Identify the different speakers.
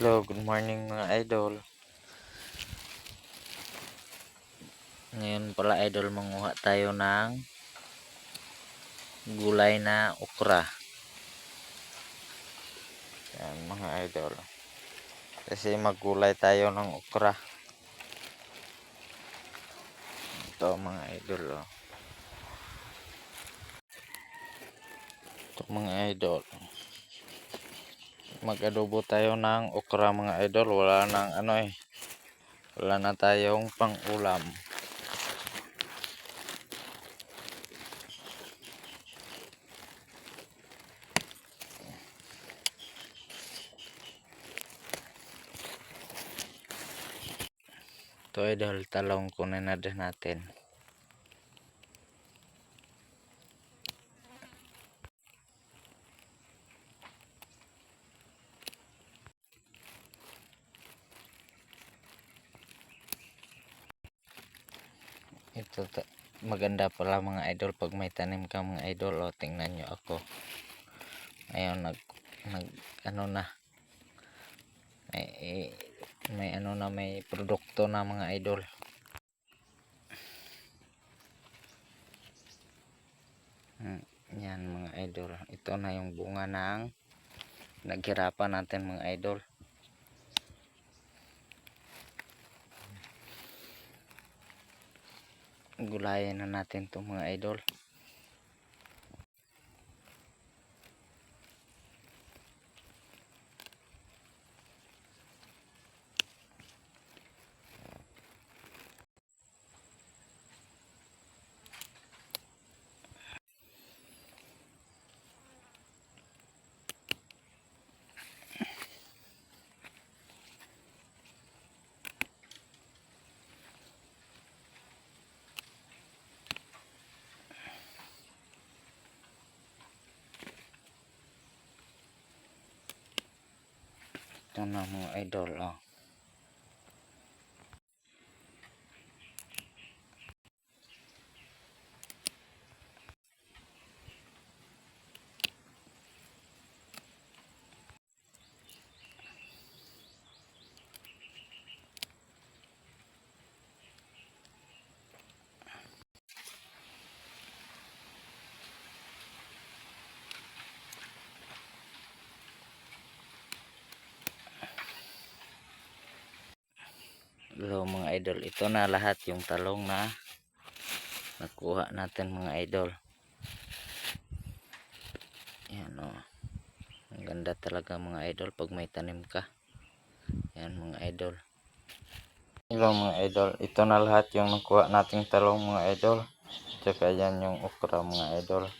Speaker 1: Hello, good morning mga idol. Ngayon pala idol manguha tayo ng gulay na okra. Yan mga idol. Kasi maggulay tayo ng okra. Ito mga idol. Oh. Ito mga idol mag-adobo tayo ng okra mga idol. Wala nang ano eh. Wala na tayong pang ulam ito idol. Talong kunin na din natin ito maganda pala mga idol pag may tanim ka mga idol o tingnan nyo ako. Ngayon nag, nag ano na. May, may ano na may produkto na mga idol. Hmm, yan mga idol. Ito na yung bunga ng naghirapan natin mga idol gulayan na natin itong mga idol ito na mga idol oh. Hello mga idol, ito na lahat yung talong na nakuha natin mga idol. Yan o. Ang ganda talaga mga idol pag may tanim ka. Yan mga idol. Hello mga idol, ito na lahat yung nakuha nating talong mga idol. Tsaka yan yung okra mga idol.